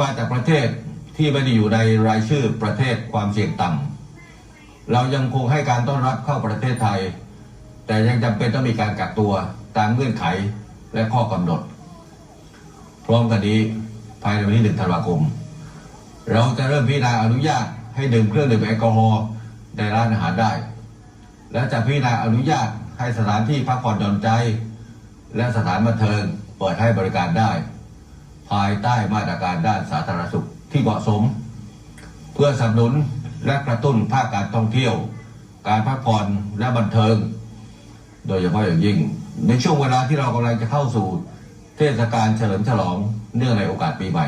มาจากประเทศที่ไม่ได้อยู่ในรายชื่อประเทศความเสี่ยงต่ำเรายังคงให้การต้อนรับเข้าประเทศไทย แต่ยังจำเป็นต้องมีการกักตัวตามเงื่อนไขและข้อกำหนด พร้อมกันนี้ภายในวันที่หนึ่งธันวาคม เราจะเริ่มพิจารณาอนุญาตให้ดื่มเครื่องดื่มแอลกอฮอล์ในร้านอาหารได้ และจะพิจารณาอนุญาตให้สถานที่พักผ่อนหย่อนใจ และสถานบันเทิงเปิดให้บริการได้ ภายใต้มาตรการด้านสาธารณสุขที่เหมาะสม เพื่อสนับสนุนและกระตุ้นภาคการท่องเที่ยว การพักผ่อนและบันเทิง โดยเฉพาะอย่างยิ่ง ในช่วงเวลาที่เรากำลังจะเข้าสู่เทศกาลเฉลิมฉลองเนื่องในโอกาสปีใหม่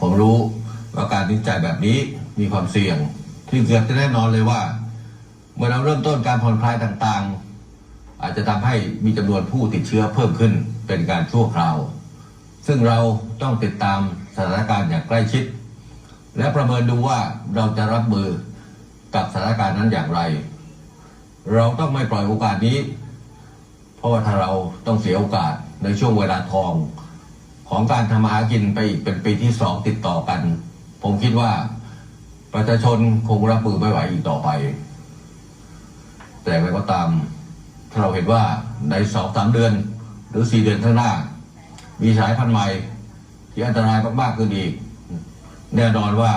ผมรู้ว่าการตัดสินใจแบบนี้มีความเสี่ยง ที่เกือบจะแน่นอนเลยว่า เมื่อเราเริ่มต้นการผ่อนคลายต่างๆ อาจจะทำให้มีจำนวนผู้ติดเชื้อเพิ่มขึ้นเป็นการชั่วคราว ซึ่งเราต้องติดตามสถานการณ์อย่างใกล้ชิด และประเมินดูว่าเราจะรับมือกับสถานการณ์นั้นอย่างไร เราต้องไม่ปล่อยโอกาสนี้ เพราะว่าถ้าเราต้องเสียโอกาสในช่วงเวลาทอง ของการทำมาหากินไปอีกเป็นปีที่สองติดต่อกัน ผมคิดว่าประชาชนคงรับมือไม่ไหวอีกต่อไป แต่อะไรก็ตามถ้าเราเห็นว่าในสองสามเดือน หรือสี่เดือนข้างหน้า มีสายพันธุ์ใหม่ ที่อันตรายมากๆขึ้นอีก แน่นอนว่า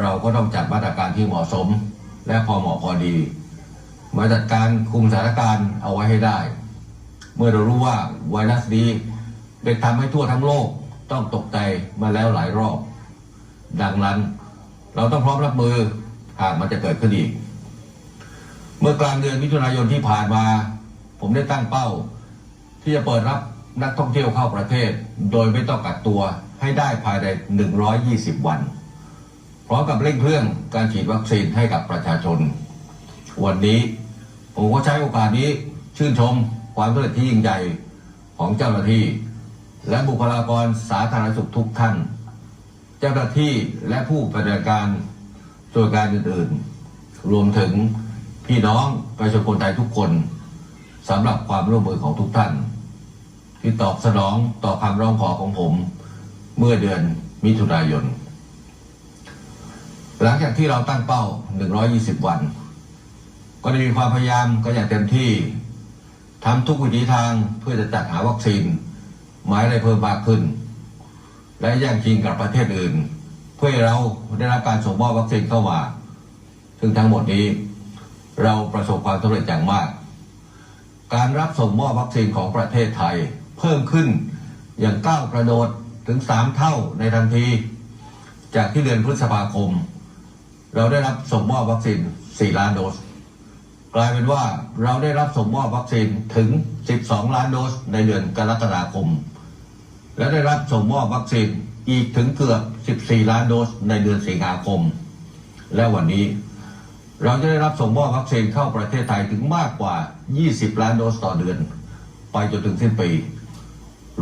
เราก็ต้องจัดมาตรการที่เหมาะสม และพอเหมาะพอดี มาจัดการคุมสถานการณ์เอาไว้ให้ได้ เมื่อเรารู้ว่าไวรัสนี้ได้ทำให้ทั่วทั้งโลกต้องตกใจมาแล้วหลายรอบ ดังนั้น เราต้องพร้อมรับมือหากมันจะเกิดขึ้นอีก เมื่อกลางเดือนมิถุนายนที่ผ่านมา ผมได้ตั้งเป้า ที่จะเปิดรับ นักท่องเที่ยวเข้าประเทศ โดยไม่ต้องกักตัวให้ได้ภายใน 120 วัน พร้อมกับเร่งเครื่องการฉีดวัคซีนให้กับประชาชน วันนี้ผมก็ใช้โอกาสนี้ชื่นชมความสำเร็จที่ยิ่งใหญ่ของเจ้าหน้าที่ และบุคลากรสาธารณสุขทุกท่าน เจ้าหน้าที่และผู้ปฏิบัติการส่วนการอื่นๆ รวมถึงพี่น้องประชาชนคนไทยทุกคนสำหรับความร่วมมือของทุกท่าน ที่ตอบสนองต่อคำร้องขอของผมเมื่อเดือนมิถุนายน หลังจากที่เราตั้งเป้า 120 วัน ก็ได้มีความพยายามก็อย่างเต็มที่ทำทุกวิถีทางเพื่อจะจัดหาวัคซีนหมายได้เพิ่มมากขึ้น และแย่งชิงกับประเทศอื่น เพื่อเราได้รับการส่งมอบวัคซีนเข้ามาซึ่งทั้งหมดนี้เราประสบความสำเร็จอย่างมาก การรับส่งมอบวัคซีนของประเทศไทย เพิ่มขึ้นอย่างก้าวกระโดดถึงสามเท่าในทันที จากที่เดือนพฤษภาคม เราได้รับส่งมอบวัคซีน 4 ล้านโดส กลายเป็นว่าเราได้รับส่งมอบวัคซีนถึง 12 ล้านโดสในเดือนกรกฎาคม และได้รับส่งมอบวัคซีนอีกถึงเกือบ 14 ล้านโดสในเดือนสิงหาคม และวันนี้ เราจะได้รับส่งมอบวัคซีนเข้าประเทศไทยถึงมากกว่า 20 ล้านโดสต่อเดือน ไปจนถึงสิ้นปี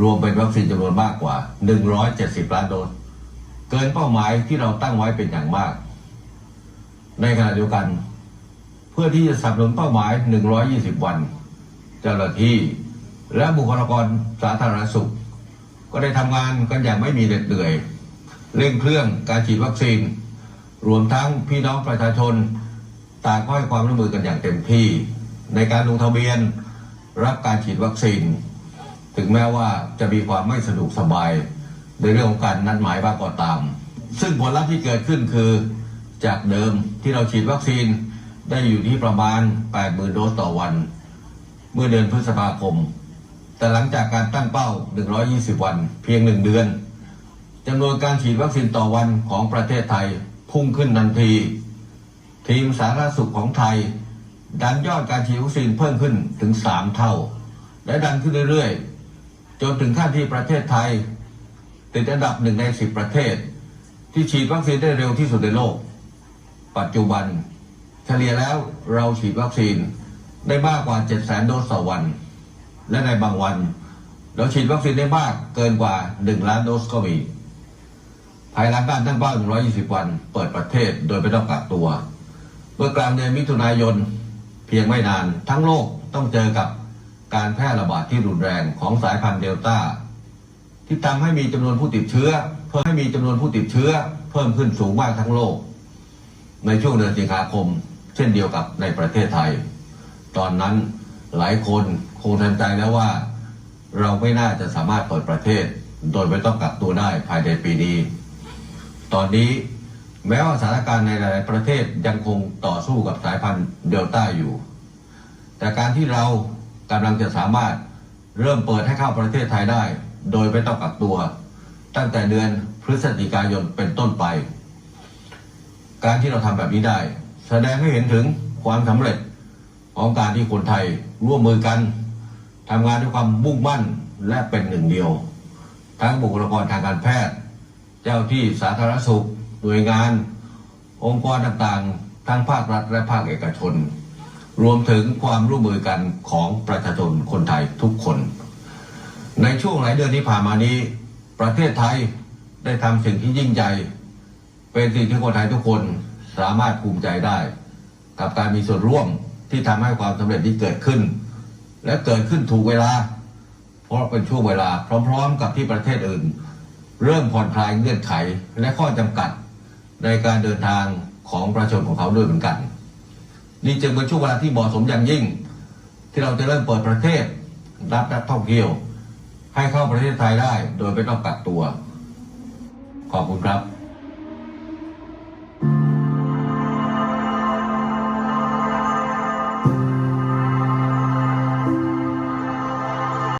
รวมเป็นวัคซีนจำนวนมากกว่า 170 ล้านโดส เกินเป้าหมายที่เราตั้งไว้เป็นอย่างมาก ในขณะเดียวกัน เพื่อที่จะสนับสนุนเป้าหมาย 120 วัน เจ้าหน้าที่ และบุคลากรสาธารณสุข ก็ได้ทำงานกันอย่างไม่มีเหน็ดเหนื่อยเร่งเครื่องการฉีดวัคซีน รวมทั้งพี่น้องประชาชนต่างก็ให้ความร่วมมือกันอย่างเต็มที่ ในการลงทะเบียนรับการฉีดวัคซีน ถึงแม้ว่าจะมีความไม่สะดวกสบาย ในเรื่องของการนัดหมายบ้างก็ตาม ซึ่งผลลัพธ์ที่เกิดขึ้นคือจากเดิมที่เราฉีดวัคซีนได้อยู่ที่ประมาณ 80,000 โดสต่อวัน เมื่อเดือนพฤษภาคม แต่หลังจากการตั้งเป้า 120 วัน เพียงหนึ่งเดือนจำนวนการฉีดวัคซีนต่อวันของประเทศไทยพุ่งขึ้นทันที ทีมสาธารณสุขของไทย ดันยอดการฉีดวัคซีนเพิ่มขึ้นถึง 3 เท่า และดันขึ้นเรื่อยๆ จนถึงขั้นที่ประเทศไทย ติดอันดับหนึ่งใน10ประเทศ ที่ฉีดวัคซีนได้เร็วที่สุดในโลก ปัจจุบันเฉลี่ยแล้วเราฉีดวัคซีนได้มากกว่า7 0 0 0 0 0โดสต่อวัน และในบางวัน เราฉีดวัคซีนได้มากเกินกว่า1ล้านโดสก็มีภายหลังการตั้งเป้า120 วัน เปิดประเทศโดยไม่ต้องกักตัว เมื่อกลางเดือนมิถุนายน เพียงไม่นาน ทั้งโลกต้องเจอกับ การแพร่ระบาดที่รุนแรงของสายพันธุ์เดลต้า ที่ทำให้มีจำนวนผู้ติดเชื้อ เพื่อให้มีจำนวนผู้ติดเชื้อ เพิ่มขึ้นสูงมากทั้งโลก ในช่วงเดือนสิงหาคม เช่นเดียวกับในประเทศไทย ตอนนั้นหลายคนคงทันใจแล้วว่า เราไม่น่าจะสามารถเปิดประเทศ โดยไม่ต้องกักตัวได้ภายในปีนี้ ตอนนี้แม้ว่าสถานการณ์ในหลายประเทศยังคงต่อสู้กับสายพันธุ์เดลต้าอยู่ แต่การที่เรา กำลังจะสามารถเริ่มเปิดให้เข้าประเทศไทยได้ โดยไม่ต้องกักตัว ตั้งแต่เดือนพฤศจิกายนเป็นต้นไป การที่เราทำแบบนี้ได้ แสดงให้เห็นถึงความสำเร็จของการที่คนไทยร่วมมือกันทำงานด้วยความมุ่งมั่นและเป็นหนึ่งเดียว ทั้งบุคลากรทางการแพทย์ เจ้าที่สาธารณสุขหน่วยงาน องค์กรต่างๆ ทั้งภาครัฐและภาคเอกชน รวมถึงความร่วมมือกันของประชาชนคนไทยทุกคน ในช่วงหลายเดือนที่ผ่านมานี้ ประเทศไทยได้ทำสิ่งที่ยิ่งใหญ่ เป็นสิ่งที่คนไทยทุกคนสามารถภูมิใจได้ กับการมีส่วนร่วมที่ทำให้ความสำเร็จที่เกิดขึ้น และเกิดขึ้นถูกเวลา เพราะเป็นช่วงเวลาพร้อมๆ กับที่ประเทศอื่น เริ่มผ่อนคลายเงื่อนไขและข้อจำกัดในการเดินทางของประชาชนของเขาด้วยเหมือนกัน นี่จึงเป็นช่วงเวลาที่เหมาะสมอย่างยิ่ง ที่เราจะเริ่มเปิดประเทศ รับนักท่องเที่ยว ให้เข้าประเทศไทยได้ โดยไม่ต้องกักตัว ขอบคุณครับ